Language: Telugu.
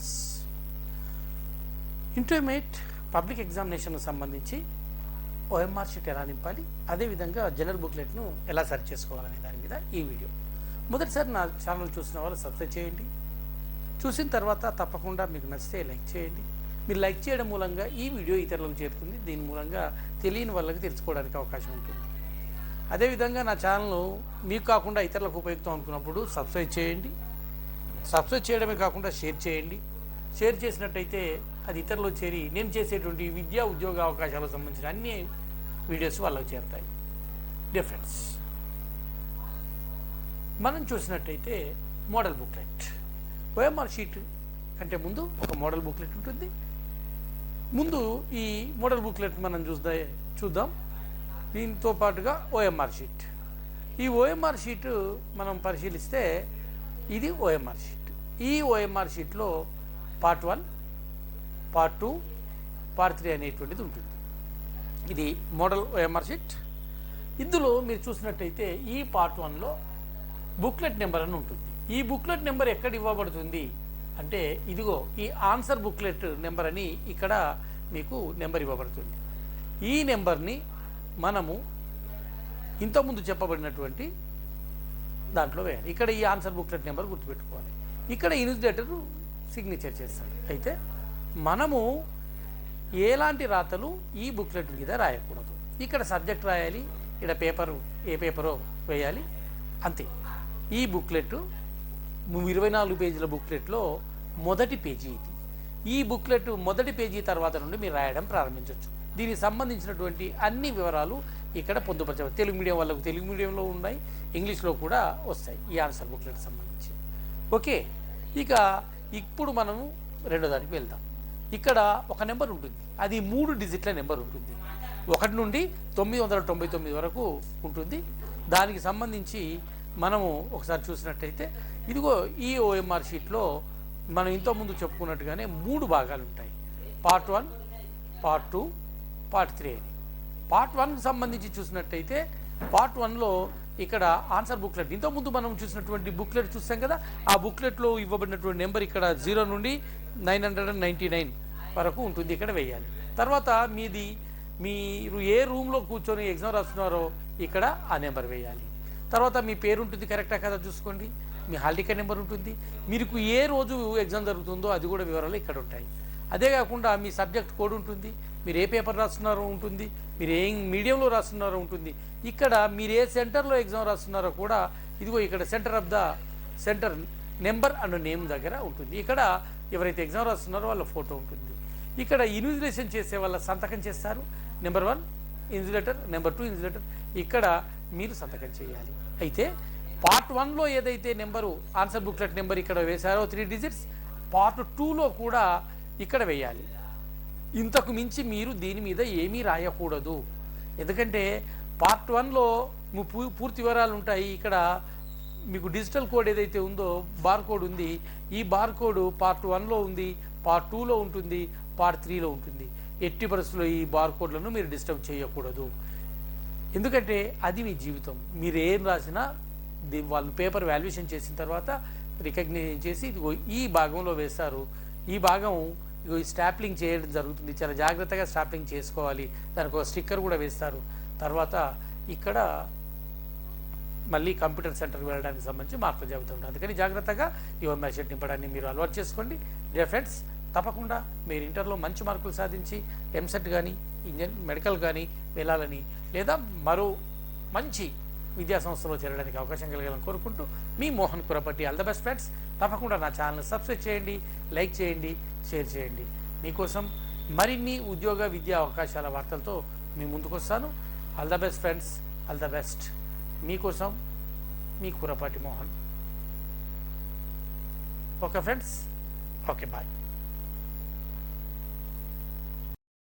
ఫ్రెండ్స్ ఇంటర్మీడియట్ పబ్లిక్ ఎగ్జామినేషన్కు సంబంధించి ఓఎంఆర్ షీట్ ఎలా నింపాలి అదేవిధంగా జనరల్ బుక్లెట్ను ఎలా సెర్చ్ చేసుకోవాలనే దాని మీద ఈ వీడియో మొదటిసారి నా ఛానల్ చూసిన వాళ్ళు సబ్స్క్రైబ్ చేయండి. చూసిన తర్వాత తప్పకుండా మీకు నచ్చితే లైక్ చేయండి. మీరు లైక్ చేయడం మూలంగా ఈ వీడియో ఇతరులకు చేరుతుంది. దీని మూలంగా తెలియని వాళ్ళకి తెలుసుకోవడానికి అవకాశం ఉంటుంది. అదేవిధంగా నా ఛానల్ మీకు కాకుండా ఇతరులకు ఉపయుక్తం అనుకున్నప్పుడు సబ్స్క్రైబ్ చేయండి. సబ్స్క్రైబ్ చేయడమే కాకుండా షేర్ చేయండి. షేర్ చేసినట్టయితే అది ఇతరులు చేరి నేను చేసేటువంటి విద్యా ఉద్యోగ అవకాశాలకు సంబంధించిన అన్ని వీడియోస్ వాళ్ళకు చేరుతాయి. డిఫరెన్స్ మనం చూసినట్టయితే మోడల్ బుక్లెట్. ఓఎంఆర్ షీట్ కంటే ముందు ఒక మోడల్ బుక్లెట్ ఉంటుంది. ముందు ఈ మోడల్ బుక్లెట్ మనం చూద్దా చూద్దాం. దీంతో పాటుగా ఓఎంఆర్ షీట్. ఈ ఓఎంఆర్ షీట్ మనం పరిశీలిస్తే ఇది ఓఎంఆర్ షీట్. ఈ ఓఎంఆర్ షీట్లో part one part two part three అనేటువంటిది ఉంటుంది. ఇది మోడల్ ఓఎంఆర్ షీట్. ఇందులో మీరు చూసినట్టయితే ఈ పార్ట్ వన్లో బుక్లెట్ నెంబర్ అని ఉంటుంది. ఈ బుక్లెట్ నెంబర్ ఎక్కడ ఇవ్వబడుతుంది అంటే ఇదిగో ఈ ఆన్సర్ బుక్లెట్ నెంబర్ అని ఇక్కడ మీకు నెంబర్ ఇవ్వబడుతుంది. ఈ నెంబర్ని మనము ఇంతకుముందు చెప్పబడినటువంటి దాంట్లో వేయాలి. ఇక్కడ ఈ ఆన్సర్ బుక్లెట్ నెంబర్ గుర్తుపెట్టుకోవాలి. ఇక్కడ ఇన్విజిలేటర్ సిగ్నేచర్ చేస్తాడు. అయితే మనము ఎలాంటి రాతలు ఈ బుక్లెట్ మీద రాయకూడదు. ఇక్కడ సబ్జెక్ట్ రాయాలి ఇక్కడ పేపరు ఏ పేపరో వేయాలి అంతే. ఈ బుక్లెట్ ఇరవై నాలుగు పేజీల బుక్లెట్లో మొదటి పేజీ ఇది. ఈ బుక్లెట్ మొదటి పేజీ తర్వాత నుండి మీరు రాయడం ప్రారంభించవచ్చు దీనికి సంబంధించినటువంటి అన్ని వివరాలు ఇక్కడ పొందుపరచవచ్చు తెలుగు మీడియం వాళ్ళకు తెలుగు మీడియంలో ఉన్నాయి ఇంగ్లీష్లో కూడా వస్తాయి ఈ ఆన్సర్ బుక్లెట్ సంబంధించి. ఓకే ఇక ఇప్పుడు మనము రెండో దానికి వెళ్దాం. ఇక్కడ ఒక నెంబర్ ఉంటుంది. అది మూడు డిజిట్ల నెంబర్ ఉంటుంది. ఒకటి నుండి తొమ్మిది వందల తొంభై తొమ్మిది వరకు ఉంటుంది. దానికి సంబంధించి మనము ఒకసారి చూసినట్టయితే ఇదిగో ఈ ఓఎంఆర్ షీట్లో మనం ఇంతకుముందు చెప్పుకున్నట్టుగానే మూడు భాగాలు ఉంటాయి. Part one part two part three అని. పార్ట్ వన్కి సంబంధించి చూసినట్టయితే పార్ట్ వన్లో ఇక్కడ ఆన్సర్ బుక్లెట్. ఇంతకుముందు మనం చూసినటువంటి బుక్లెట్ చూస్తాం కదా ఆ బుక్లెట్లో ఇవ్వబడినటువంటి నెంబర్ ఇక్కడ జీరో నుండి నైన్ హండ్రెడ్ అండ్ నైన్ వరకు ఉంటుంది ఇక్కడ వేయాలి. తర్వాత మీది మీరు ఏ రూమ్లో కూర్చొని ఎగ్జామ్ రాస్తున్నారో ఇక్కడ ఆ నెంబర్ వేయాలి. తర్వాత మీ పేరు ఉంటుంది కరెక్టా కదా చూసుకోండి. మీ హాల్ టికెట్ నెంబర్ ఉంటుంది. మీకు ఏ రోజు ఎగ్జామ్ జరుగుతుందో అది కూడా వివరాలు ఇక్కడ ఉంటాయి. అదే కాకుండా మీ సబ్జెక్ట్ కోడ్ ఉంటుంది. మీరు ఏ పేపర్ రాస్తున్నారో ఉంటుంది మీరు ఏ మీడియంలో రాస్తున్నారో ఉంటుంది. ఇక్కడ మీరు ఏ సెంటర్లో ఎగ్జామ్ రాస్తున్నారో కూడా ఇదిగో ఇక్కడ centre of the centre number and name దగ్గర ఉంటుంది. ఇక్కడ ఎవరైతే ఎగ్జామ్ రాస్తున్నారో వాళ్ళ ఫోటో ఉంటుంది. ఇక్కడ ఇన్విజిలేషన్ చేసే వాళ్ళ సంతకం చేస్తారు. Number one insulator number two insulator ఇక్కడ మీరు సంతకం చేయాలి. అయితే పార్ట్ వన్లో ఏదైతే నెంబరు ఆన్సర్ బుక్లెట్ నెంబర్ ఇక్కడ వేశారో త్రీ డిజిట్స్ పార్ట్ టూలో కూడా ఇక్కడ వేయాలి. ఇంతకు మించి మీరు దీని మీద ఏమీ రాయకూడదు. ఎందుకంటే పార్ట్ వన్లో మీ పూ- పూర్తి వివరాలు ఉంటాయి. ఇక్కడ మీకు డిజిటల్ కోడ్ ఏదైతే ఉందో బార్ కోడ్ ఉంది. ఈ బార్ కోడ్ పార్ట్ వన్లో ఉంది పార్ట్ టూలో ఉంటుంది పార్ట్ త్రీలో ఉంటుంది. ఎట్టి పరిస్థితుల్లో ఈ బార్ కోడ్లను మీరు డిస్టర్బ్ చేయకూడదు. ఎందుకంటే అది మీ జీవితం. మీరు ఏం రాసినా వాళ్ళు పేపర్ వాల్యుయేషన్ చేసిన తర్వాత రికగ్నైజ్ చేసి ఈ భాగంలో వేస్తారు ఈ భాగం ఈ స్టాప్లింగ్ చేయడం జరుగుతుంది. చాలా జాగ్రత్తగా స్టాప్లింగ్ చేసుకోవాలి. దానికి ఒక స్టిక్కర్ కూడా వేస్తారు. తర్వాత ఇక్కడ మళ్ళీ కంప్యూటర్ సెంటర్కి వెళ్ళడానికి సంబంధించి మార్పులు జాబితా ఉంటారు అందుకని జాగ్రత్తగా ఈ ఎంఐ నింపడాన్ని మీరు అలవాటు చేసుకోండి. డియర్ ఫ్రెండ్స్ తప్పకుండా మీరు ఇంటర్లో మంచి మార్కులు సాధించి ఎంసెట్ కానీ ఇంజన్ మెడికల్ కానీ వెళ్ళాలని లేదా మరో మంచి విద్యా సంస్థలో చేరడానికి అవకాశం కలగాలని కోరుకుంటూ మీ Mohan Kurapati all the best friends. తప్పకుండా నా ఛానల్ సబ్స్క్రైబ్ చేయండి లైక్ చేయండి షేర్ చేయండి. మీకోసం మరిన్ని ఉద్యోగ విద్యా అవకాశాల వార్తలతో మీ ముందుకు వస్తాను. All the best friends all the best. మీకోసం మీ Kurapati Mohan. Okay friends okay bye.